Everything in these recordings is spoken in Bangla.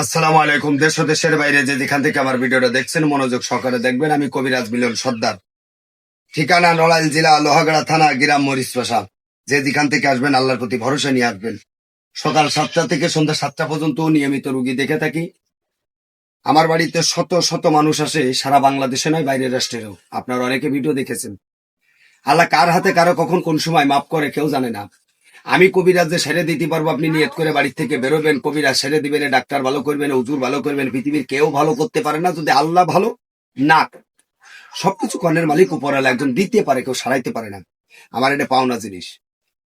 আসসালামু আলাইকুম। দেশ দেশের বাইরে যে যেখান থেকে আমার ভিডিওটা দেখছেন, মনোযোগ সহকারে দেখবেন। আমি কবিরাজ মিলন সর্দার। ঠিকানা নড়াইল জেলা, লোহাগড়া থানা, গ্রাম মরিচ পাশা যে যেখান থেকে আসবেন, আল্লাহর প্রতি ভরসা নিয়ে আসবেন। সকাল সাতটা থেকে সন্ধ্যা সাতটা পর্যন্ত নিয়মিত রুগী দেখে থাকি। আমার বাড়িতে শত শত মানুষ আসে, সারা বাংলাদেশে নয়, বাইরের রাষ্ট্রেরও। আপনারা অনেকে ভিডিও দেখেছেন। আল্লাহ কার হাতে কারও কখন কোন সময় মাফ করে কেউ জানে না। আমি কবিরাজ যে সেরে দিতে পারব, আপনি নিয়ত করে বাড়ি থেকে বেরোবেন, কবিরাজ সেরে দিবেন ডাক্তার ভালো করবেন উজুর ভালো করবেন, পৃথিবীর কেউ ভালো করতে পারে না, যদি আল্লাহ ভালো না সবকিছু কর্ণের মালিক উপরালা একজন দিতে পারে, কেউ সারাইতে পারে না। আমার এটা পাওনা জিনিস।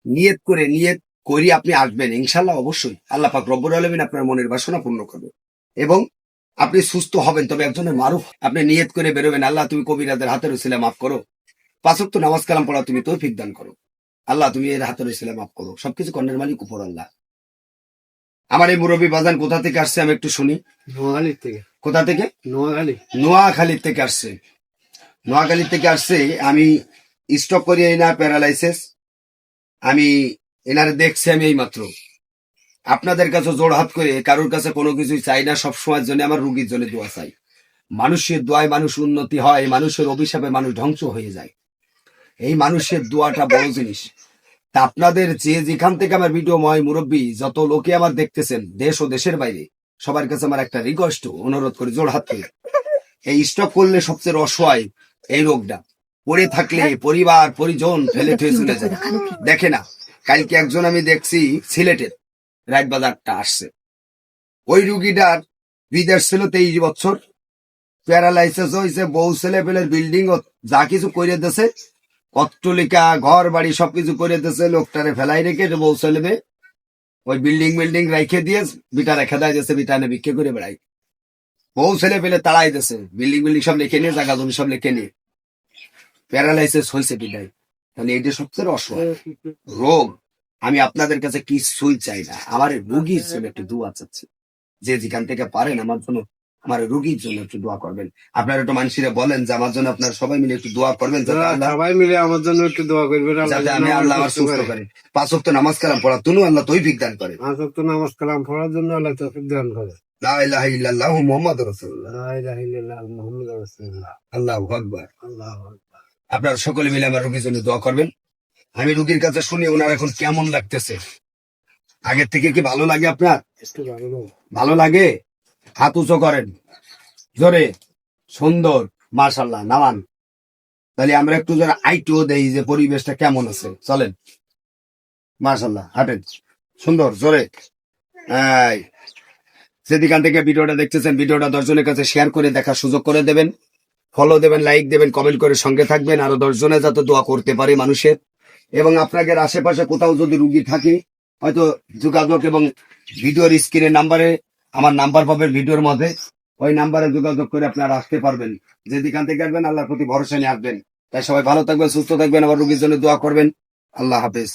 নিয়ত করে, নিয়ত করি আপনি আসবেন ইনশাল্লাহ অবশ্যই। আল্লাহ পাক রব্বুর আলমিন আপনার মনের বাসনা পূর্ণ করবে। এবং আপনি সুস্থ হবেন, তবে একজনের মারুফ। আপনি নিয়ত করে বেরোবেন, আল্লাহ তুমি কবিরাজের হাতে রসিলে মাফ করো। পাঁচক তো নামাজ কালাম পড়া তুমি তৌফিক দান করো। আল্লাহ তুমি এর হাতে রসিলে মাফ করো। সবকিছু কর্ণের মালিক উপর আল্লাহ। আমার এই মুরব্বী বাজান কোথা থেকে আসছে আমি একটু শুনি। নোয়াখালীর থেকে। কোথা থেকে? নোয়াখালী। নোয়াখালীর থেকে আসছে। নোয়াখালীর থেকে আসছে আমি স্টক করি এই না প্যারালাইসিস আমি এনারে দেখছি আমি এই মাত্র আপনাদের কাছে জোর হাত করে কারোর কাছে কোনো কিছুই চাই না সব সময়ের জন্য আমার রুগীর জন্য দোয়া চাই। মানুষের দোয়ায় মানুষ উন্নতি হয় মানুষের অভিশাপে মানুষ ধ্বংস হয়ে যায়। এই মানুষের দোয়াটা বড় জিনিস। তা আপনাদের যে যেখান থেকে আমার ভিডিও ময় মুরব্বী, যত লোকে আমার দেখতেছেন, দেশ ও দেশের বাইরে, সবার কাছে আমার একটা রিকোয়েস্ট অনুরোধ করে জোর হাত করে এই স্টক করলে সবচেয়ে অসহায় এই রোগটা। পড়ে থাকলে পরিবার, পরিজন ফেলে ফেলে চলে যায়। দেখে না, কালকে একজন আমি দেখছি সিলেটের, রাইট বাজারটা আসছে। ওই রুগীটার বিদেশ ছিল তেইশ বছর প্যারালাইসিস হয়েছে, বউ ছেলে পেলের বিল্ডিং যা কিছু করে দিছে অট্টলিকা ঘর বাড়ি সবকিছু করে দিছে লোকটারে ফেলাই রেখে বউ ছেলে মেয়ে ওই বিল্ডিং বিল্ডিং রাইখে দিয়ে বিটা রেখে দেয় যাচ্ছে বিটা এনে বিক্রি করে বেড়াই। বউ ছেলে পেলে তাড়াই দিছে বিল্ডিং বিল্ডিং সব লিখে নিয়ে জায়গা জমি সব লিখে নিয়ে। প্যারালাইসিস হয়েছে বিদায়। তাহলে এটা সবচেয়ে অসহায়। রোগ, আমি আপনাদের কাছে কিছুই চাই না। আমার রুগীর জন্য একটু দোয়া চাচ্ছি। যে যেখান থেকে পারেন আমার জন্য আমার রুগীর জন্য একটু দোয়া করবেন। আপনারা একটু মানুষেরা বলেন যে আমার জন্য আপনারা সবাই মিলে একটু দোয়া করবেন সবাই মিলে আমার জন্য একটু দোয়া করবেন যাতে আমি আল্লাহ আমার সুস্থ করে। পাঁচ ওয়াক্ত নামাজ কালাম পড়া তুনু আল্লাহ তৌফিক দান করে। পাঁচ ওয়াক্ত নামাজ কালাম পড়ার জন্য আল্লাহ তৌফিক দান করে। আপনারা সকলে মিলে আমার রুগীর জন্য দোয়া করবেন। আমি রুগীর কাছে শুনি ওনার এখন কেমন লাগতেছে। আগের থেকে কি ভালো লাগে আপনার? ভালো লাগে। হাত উঁচু করেন। জোরে, সুন্দর মার্শাল্লাহ নামান। তাহলে আমরা একটু জোরে আইটিও দেই যে পরিবেশটা কেমন আছে। চলেন। মার্শাল্লাহ হাঁটেন। সুন্দর, জোরে। এই যেদিকান থেকে ভিডিওটা দেখতেছেন, ভিডিওটা দশজনের কাছে শেয়ার করে দেখার সুযোগ করে দেবেন। ফলো দেবেন লাইক দেবেন কমেন্ট করে সঙ্গে থাকবেন। আরও দশজনে যাতে দোয়া করতে পারে মানুষের। এবং আপনাদের আশেপাশে কোথাও যদি রুগী থাকে, হয়তো যোগাযোগ এবং ভিডিওর স্ক্রিনের নাম্বারে আমার নাম্বার পাবেন ভিডিওর মধ্যে। ওই নাম্বারে যোগাযোগ করে আপনারা আসতে পারবেন। যেদিকান থেকে আসবেন, আল্লাহর প্রতি ভরসা নিয়ে আসবেন। তাই সবাই ভালো থাকবেন, সুস্থ থাকবেন, আবার রুগীর জন্য দোয়া করবেন। আল্লাহ হাফেজ।